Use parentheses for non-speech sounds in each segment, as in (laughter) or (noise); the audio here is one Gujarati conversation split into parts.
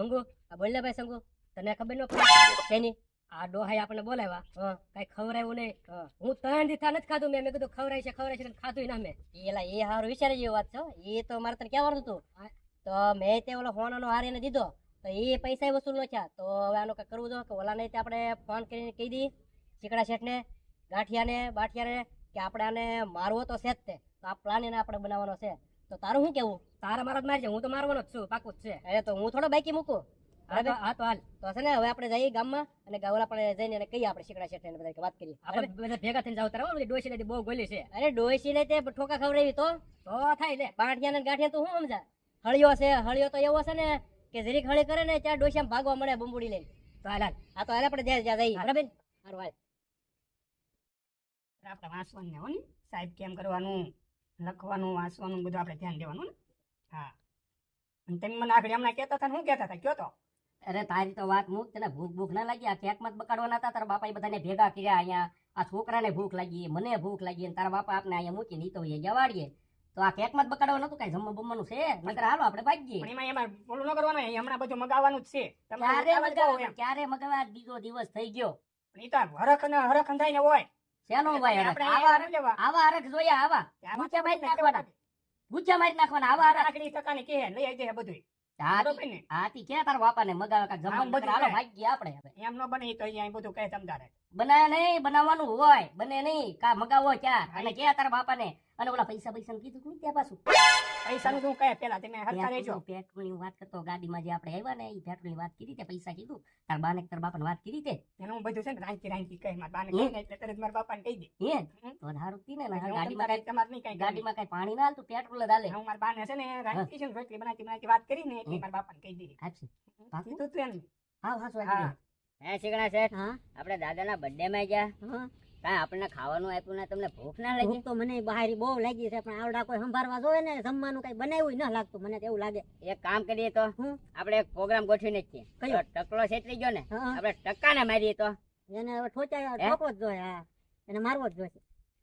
મંગુ આ બોલ ને ભાઈ સંગુ તને ખબર ન પડે? તેની આ ડોહાઈ આપણને બોલાવ્યા. કઈ ખવરાયું નહીં. હું ત્રણ દીથા નથી ખાધું મેં. મેં કીધું ખવરાય છે ખવરાય છે ખાધું ના મેં. એલા એ હારું વિચારે જેવી વાત છે એ તો મારે તને કહેવાનું હતું. તો મેં તે ઓલો ફોન હારીને દીધો. તો એ પૈસા વસૂલ નો થયા. તો હવે આનું કઈ કરવું જો કે ઓલા તે આપણે ફોન કરીને કહી દી ચીકડા શેઠને ગાંઠિયાને બાઠિયાને કે આપણે આને મારવો તો છે જ તે. તો આ પ્લાન એને આપણે બનાવવાનો છે. તો તારું શું કેવું? તારા મારા મારજે હું તો મારવાનો જ છું પાકું જ છે. અરે તો હું થોડો બાકી મૂકું. હા તો હા તો હાલ. તો છે ને હવે આપણે જઈએ ગામમાં અને ગાવલા આપણે જઈને કહીએ આપણે ચીકડા શેઠને બધા વાત કરીએ. આપણે બધા ભેગા થઈને જાવ તારા ડોસી ને બહુ ગોલી છે. અરે ડોસી ને તે ઠોકા ખવડાવી તો? તો થાય લે. બાઠિયા ને ગાંઠિયા તું શું સમજા હળિયો છે હળિયો તો એવો છે ને કે જરીક હળી કરે ને ત્યાં ડોસિયામાં ભાગવા મળે બંબુડી લઈને. તો હાલ હાલ. આ તો હાલ આપણે જ્યાં જ્યાં જઈએ. બરાબર? સારું હાલ. આપણે વાંચવાનું ને? સાહેબ કેમ કરવાનું? લખવાનું વાંચવાનું બધું આપણે ધ્યાન દેવાનું ને? હા. અને તમે મને આગળ હમણાં કહેતા હતા હું શું કહેતા હતા કયો તો? અરે તારી તો વાત મૂક તને ભૂખ ભૂખ ના લાગી આ કેક મત બકાડવાના હતા તારા બાપાએ બધાને ભેગા કર્યા અહીંયા. આ છોકરાને ભૂખ લાગી મને ભૂખ લાગી અને તારા બાપા આપને અહીંયા મૂકી નહીં તો એ જવાડીએ. તો આ કેક મત બકાડવા નતું કઈ જમવા બમવાનું છે? નકર હાલો આપણે ભાગીએ. પણ એમાં એમાં બોલું ન કરવાનું હમણાં બધું મગાવવાનું જ છે. ક્યારે મગાવો ક્યારે મગાવા બીજો દિવસ થઈ ગયો. ઈ તો હરખ ને હરખ અંધાઈને હોય. શેનો ભાઈ આવા આવા હરખ જોયા આવા. ગુચ્ચા મારી નાખવાના. ગુચ્ચા મારી નાખવાના આવા હરખ લાકડી ટકાની કે લઈ આવી જાય બધું હાથી ક્યાં તારા બાપાને મગાવે? કાંઈક જમવાનું બધું હાલો કરે. આપણે હવે. એમ ન બને તો અહીંયા બધું કહે તમતારે બનાવે નહીં બનાવવાનું હોય. બને નહીં. કા મગાવો ક્યાં? અને ક્યાં તારા બાપાને અને ઓલા પૈસા પૈસા કીધું કે ત્યાં પાછું? પૈસાનું શું કહે? પેલા તમે હરખા રહેજો. પેટ્રોલની વાત કરતો ગાડીમાં જે આપણે આવ્યા ને એ પેટ્રોલની વાત કરી તે પૈસા કીધું. તાર બાને તાર બાપાને વાત કરી તે? એનું બધું છે ને રાંચી રાંચી કહે મારા બાને એટલે તરત મારા બાપાને કહી દે. એ તો ધારું તી ને ગાડીમાં કઈ તમારે નહીં કાંઈ ગાડીમાં કઈ પાણી ના હાલતું પેટ્રોલ જ હાલે. હું મારા બાને છે ને રાંચી છે ને રોટલી બનાવી બનાવી વાત કરી ને એટલે. મારા બાપાને કહી દીધી. હાચી બાકી તો તું એમ. હા હા હા. હે શીખણા શેઠ હા. આપણે દાદાના બર્થડે માં ગયા. હા. કાંઈ આપણને ખાવાનું આપ્યું ને તમને ભૂખ ના લાગી? તો મને બહારી બહુ લાગી છે પણ આવડા કોઈ સંભાળવા જોવે ને જમવાનું કઈ બનાવ્યું ના લાગતું મને એવું લાગે. એક કામ કરીએ તો હું? આપણે એક પ્રોગ્રામ ગોઠવીને જ છીએ. કયો? ટકલો છેતરી ગયો ને આપણે ટકાને મારીએ તો. એને હવે ઠોચાયો ઠોકો જ જોઈએ હા. એને મારવો જ જોઈએ.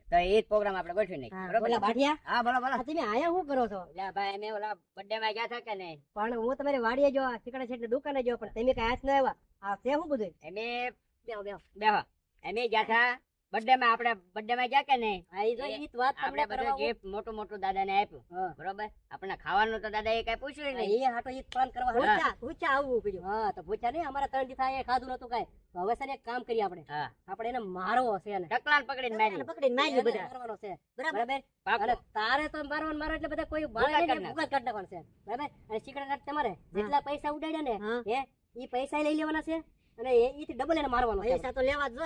તો એ જ પ્રોગ્રામ આપણે ગોઠવી નાખીએ બરોબર? બોલા ભાટિયા. હા બોલો બોલો. તમે આયા શું કરો છો? લે ભાઈ અમે ઓલા બર્થડે માં ગયા હતા કે નહીં? પણ હું તમારી વાડીએ જો ચીકડા છેટની દુકાને જો પણ તમે કઈ હાથ ન આવ્યા. આ છે શું બધું? અમે બેહો બેહો. બેહો. અમે ગયા હતા બર્થડે માં આપણે બર્થડે માં ગયા કે નહીં? હા એ તો ઈ વાત તમને કરવા. ગિફ્ટ મોટો મોટો દાદાને આપ્યું. હા. બરોબર? આપણે ખાવાનું તો દાદા એ કઈ પૂછ્યું નહીં. એ હાટો ઈ જ પ્લાન કરવા પૂછા પૂછા આવું કીધું હા તો પૂછા નહીં. અમારા ત્રણ દિવસ એ ખાધું નતું કાંઈ. તો હવે સર એક કામ કરીએ આપણે. હા. આપણે એને મારવો છે એને. પકડી પકડીને મારી પકડીને મારી બધા. મારવાનો છે. બરાબર? અને તારે તો મારવાનું મારો એટલે બધા કોઈ બાળક નહીં ભૂગા કાઢી નાખવાનું છે. બરાબર? અને કાઢ તમારે. જેટલા પૈસા ઉડાડ્યા ને એ ઈ પૈસા લઈ લેવાના છે? અને એથી ડબલ એને મારવાનો પૈસા તો લેવા જો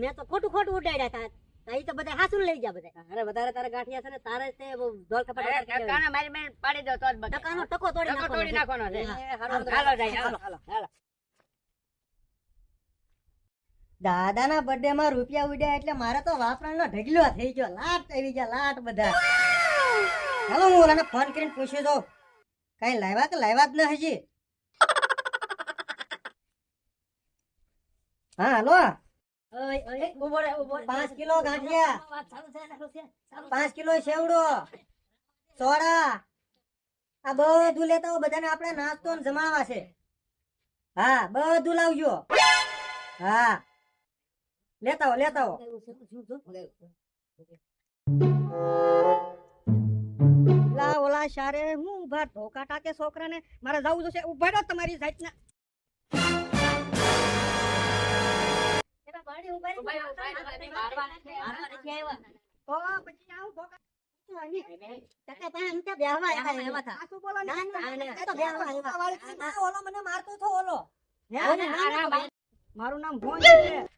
મેં તો ખોટું ખોટું ઉડાડ્યા હતા તો તો બધા હાસુ લઈ ગયા બધા. અરે વધારે તારા ગાંઠિયા છે ને તારે તે બહુ કપાટ ટકાને મારી મેં પાડી દો તો જ ટકો તોડી નાખો તોડી નાખવાનો છે. હાલો, જાય, હાલો, હાલો, હાલો. દાદાના બર્થડે માં રૂપિયા ઉડ્યા એટલે મારે તો વાપરાનો ઢગલો થઈ ગયો. લાટ આવી ગયા લાટ બધા. હાલો હું ઓલાને ફોન કરીને પૂછ્યું તો કઈ લાવ્યા કે લાવ્યા જ ન હજી? હા હાલો પાંચ કિલો ગાંઠિયા. પાંચ કિલો સેવડો. સોડા. આ બધું લેતા હો બધાને આપણે નાસ્તો ને જમાડવા છે. હા બધું લાવજો. હા. લેતા હો લેતા હો લા ઓલા શારે હું ઊભા ઢોકા ટાકે છોકરાને. મારે જવું જોશે ઊભા તમારી જાતના. મારું નામ ભોજ છે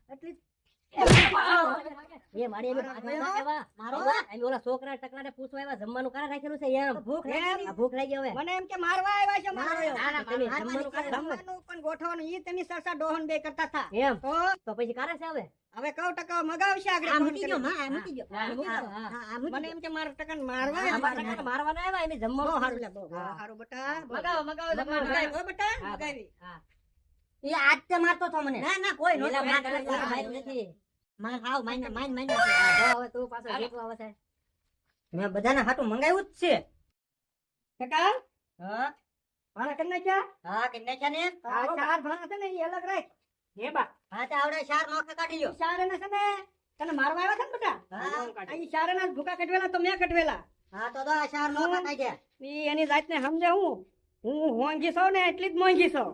એટલી એ મારી. મારો? ઓલા છોકરા ટકલાને પૂછવા આવ્યા જમવાનું કારા રાખેલું છે એમ? ભૂખ ભૂખ લાગી હવે. મને એમ કે મારવા આવ્યા છે ના, ના, જમવાનું પણ ગોઠવવાનું. ઈ તમે સરસા ડોહન બે કરતા હતા. એમ? તો? પછી કારા છે હવે? હવે કઉ ટકા મગાવશે આગળ મૂકી ગયો હા, મૂકી ગયો. હા, હા, મને એમ કે મારા ટકાને મારવા હા, મારવાના આવ્યા એમ જમવાનું સારું લે, સારું બેટા. મગાવો, મગાવો, મગાવી, હો બેટા. હા, મગાવી. એ આજ તે મારતો થો મને. ના ના કોઈ નહોતું. માર કરે, નથી. માર હાવ માર માર માર હવે તું પાછો. જીતવા આવે છે મેં બધાને હાટું મંગાવ્યું જ છે. કાકા હા. ભાણા કરી નાખ્યા? હા કિન્ને છે ને. આ ચાર ભાણા છે ને એ અલગ રાખ. હે બા. હા તે આવડે ચાર નોખા કાઢી લ્યો. ચાર ને છે ને તને મારવા આવ્યા છે ને બેટા હા. આ ચાર એના ભૂકા કટવેલા તો મેં કટવેલા હા તો તો આ ચાર નોખા કાઢ્યા ઈ એની જાતને સમજે હું હું હોંગી સૌ ને એટલી જ મોંઘી સૌ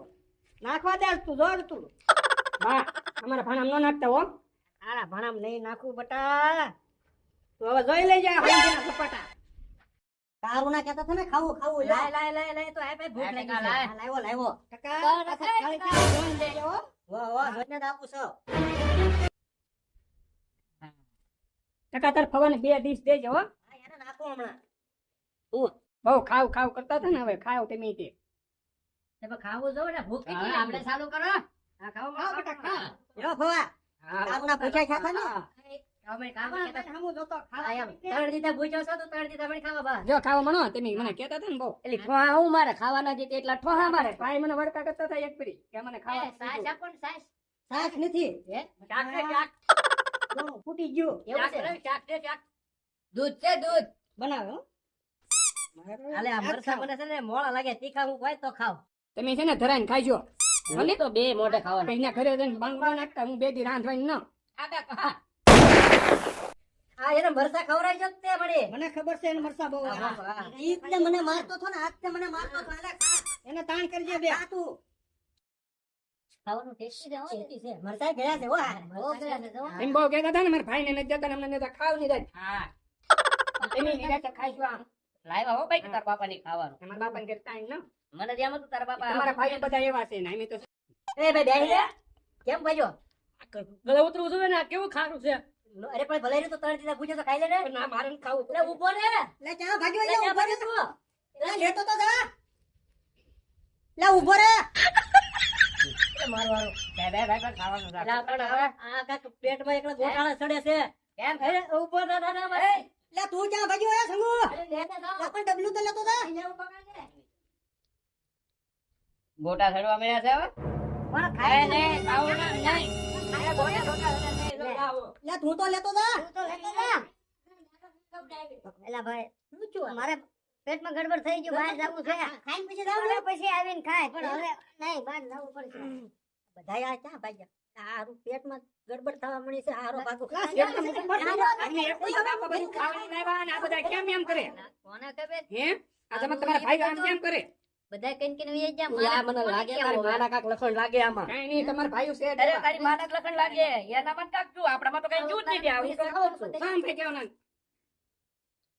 નાખવા દે તું જોર તું. (laughs) અમારા ભાણામ નો નાખતા હો. આરા ભાણામ નહીં નાખું બટા. તું હવે જોઈ લઈ જા હોંગીના સપાટા કારું ના કહેતા હતા ને ખાવું ખાવું લાય. લાય લાય લાય તો આ ભાઈ ભૂખ લાય, લાગી લાય. લાવ્યો ટકા બસ, આખા બસ, થાળી બસ. જોઈને લેજે હો. વાહ વાહ જોઈને આપું છો. ટકા તાર ફવાને બે ડીશ દેજે હો. હા એને નાખું હમણાં. બહુ ખાવ ખાવ કરતા હતા ને હવે ખાવ તમે તે ખાવું જો ને ભૂખ કેટલી આપણે ચાલુ કરો. હા, ખાઓ, ખાઓ ખાઓ, બેટા, ખાઓ. યો ફવા કારુના પૂછાય ખાતા ને ખાઓ, ભાઈ, ખાઓ, આમાં કહેતા- હમું જોતો ખાવા આ દીધા ભૂખ્યો છો તો ત્રણ દીધા મને ખાવા બા. જો ખાવા મનો તમે મને કહેતા હતા ને બહુ. એટલે ઠોહા હું મારે ખાવાના જીતે એટલા ઠોહા મારે. ભાઈ મને વડકા કરતા હતા એક ફરી કે મને ખાવા સાસ આપો ને, સાસ. સાસ નથી. હે? ચાક ચાક. ફૂટી ગયું. એવું ચાક છે? છે. ચાક દૂધ છે દૂધ. બનાવે. હો. આ મરચાં મને છે ને મોળા લાગે તીખા હું હોય તો ખાવ. તમે છે ને ધરાઈને ખાઈજો. ભલે? તો બે મોઢે ખાવાના. કઈના ઘરે જઈને બાંગડો નાખતા હું બે દી રાંધવાની ન. આ એને મરચાં ખવડાવી જો તે મને. મને ખબર છે એને મરસા બહુ હા, હા. ઈ જ મને મારતો હતો ને આજ તે મને મારતો હતો. અલા એને તાણ કરજે બે. ખા તું. ખાવાનું ટેસ્ટી છે ટેસ્ટી છે. મરચાં ગયા છે હો આ. બહુ છે, એમ બહુ કહેતા હતા ને મારા ભાઈને નથી જતા અમને નથી ખાવ નહીં. હા. નિરાતે ખાઈશું આમ. લાવ્યા હો ભાઈ તાર બાપા ની ખાવાનું તમારા બાપાને કરતા તાણ ન. મને જેમ હતું તારા બાપા તમારા ભાઈ બધા એવા છે ને અમે તો એ ભાઈ બેહી લે કેમ ભાઈઓ? ગળે ઉતરું છું ને આ કેવું ખારું છે? અરે પણ ભલે તો ત્રણ દીધા પૂછે તો ખાઈ લે ને. ના મારે ખાવું. એટલે ઊભો રે. લે ચા ભાગ્યો એટલે લે ઊભો રે. ભાગ્યો તું? લે લેતો તો જા. લે ઊભો રે. એટલે મારું હારું. બે બે ખાવાનું એટલે રાખો. હવે આ કાંઈક પેટમાં એકલા ગોટાળા સડે છે. કેમ? ઊભો ના ના ભાઈ. લે તું ક્યાં ભાગ્યો એ સંગુ. લે પણ ડબલું તો લેતો જા. અહીંયા ઊભા કરજે. ગોટા ચડવા મળ્યા છે હવે? પણ ખાય નહીં, આવો ના, નહીં. ખાય ગોટા, ગોટા, નહીં, લે. આવો. લે તું તો લેતો જા. તું તો લેતો જા. એલા ભાઈ શું છું મારે પેટમાં ગડબડ થઈ ગયું બહાર જવું છે. ખાઈને પછી જવું પછી આવીને ખાય. પણ હવે નહીં બહાર જવું પડશે. બધાય આ ચા ભાઈ હારું પેટમાં ગડબડ થવા મળી છે હારો ભાગો અને એક કોઈ બાપા બધું ખાવાનું લાવ્યા અને આ બધા કેમ એમ કરે કોને ખબર હે આ તમે તમારા ભાઈ આમ કેમ કરે બધા કઈ કઈ વી જા મને લાગે તારી કાક લખણ લાગે આમાં કઈ નહીં તમારા ભાઈઓ છે અરે તારી માનક લખણ લાગે એના મન કાક છું આપણામાં તો કઈ જૂજ નહીં આવે તો ખાવું છું. સામ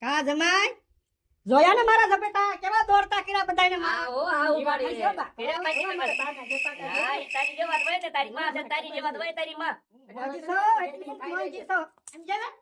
કા જમાય જોયા ને મારા ઝપેટા? કેવા દોડતા કર્યા બધાને મારી? છે બા. એ ભાઈ કેમ કરે? હા, તારી જેવા હોય ને તારી માં છે તારી જેવા હોય તારી માં. મોજી સો એટલી મોજી સમજે સમજ્યા